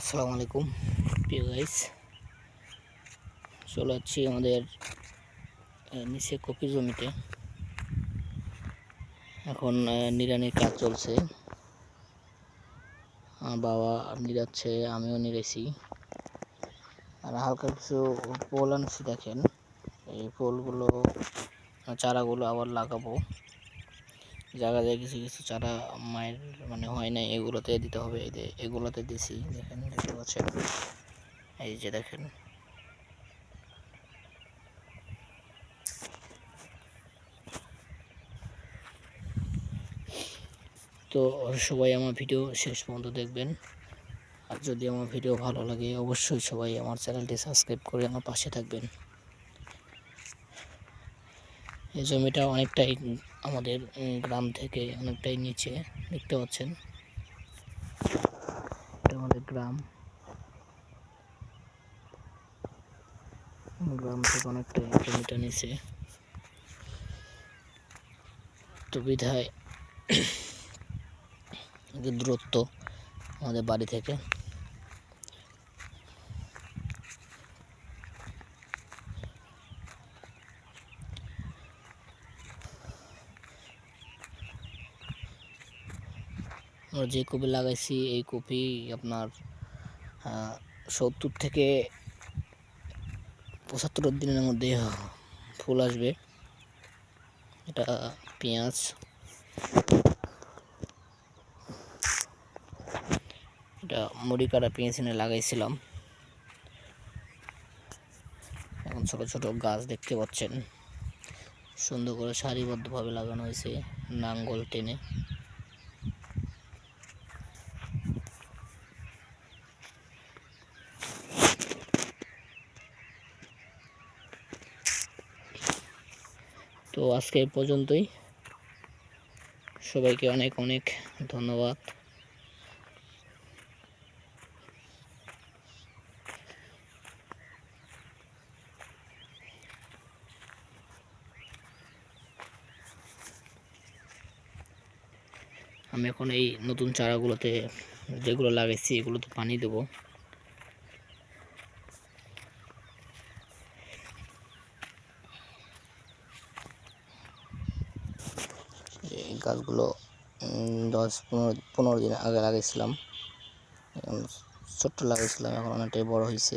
আসসালামু আলাইকুম। প্রিয় গাইস চলে যাচ্ছি আমাদের নিচে কপি জমিতে। এখন নিরানির কাজ চলছে। আমার বাবা নিরাচ্ছে, আমিও নিরেছি। আর হালকা কিছু পোল আনছি দেখেন। এই পোলগুলো চারাগুলো আবার লাগাবো। জায়গা যায় কিছু কিছু চারা মায়ের মানে হয় না এগুলোতে দিতে হবে। এই যে এগুলোতে দিছি, দেখেন, দেখতে পাচ্ছেন? এই যে দেখেন। তো সবাই আমার ভিডিও শেষ পর্যন্ত দেখবেন। আর যদি আমার ভিডিও ভালো লাগে, অবশ্যই সবাই আমার চ্যানেলটি সাবস্ক্রাইব করে আমার পাশে থাকবেন। এই জমিটা অনেকটাই আমাদের গ্রাম থেকে অনেকটাই নিচে, দেখতে পাচ্ছেন। আমাদের গ্রাম। গ্রাম থেকে অনেকটাই জমিটা নিচে। তো বিধায় দূরত্ব আমাদের বাড়ি থেকে। যে কপি লাগাইছি, এই কপি আপনার সত্তর থেকে পঁচাত্তর দিনের মধ্যে ফুল আসবে। এটা পেঁয়াজ। এটা মুড়ি কাটা পেঁয়াজ এনে লাগাইছিলাম। এখন ছোট ছোট গাছ দেখতে পাচ্ছেন। সুন্দর করে সারিবদ্ধভাবে লাগানো হয়েছে নাঙ্গল টেনে। তো আজকে পর্যন্তই। সবাইকে অনেক অনেক ধন্যবাদ। আমি এখন এই নতুন চারাগুলোতে যেগুলো লাগাইছি এগুলোতে পানি দেবো। এই গাছগুলো দশ পনেরো পনেরো দিন আগে লাগিয়েছিলাম। ছোট্ট লাগিয়েছিলাম এখন অনেকটাই বড় হয়েছে।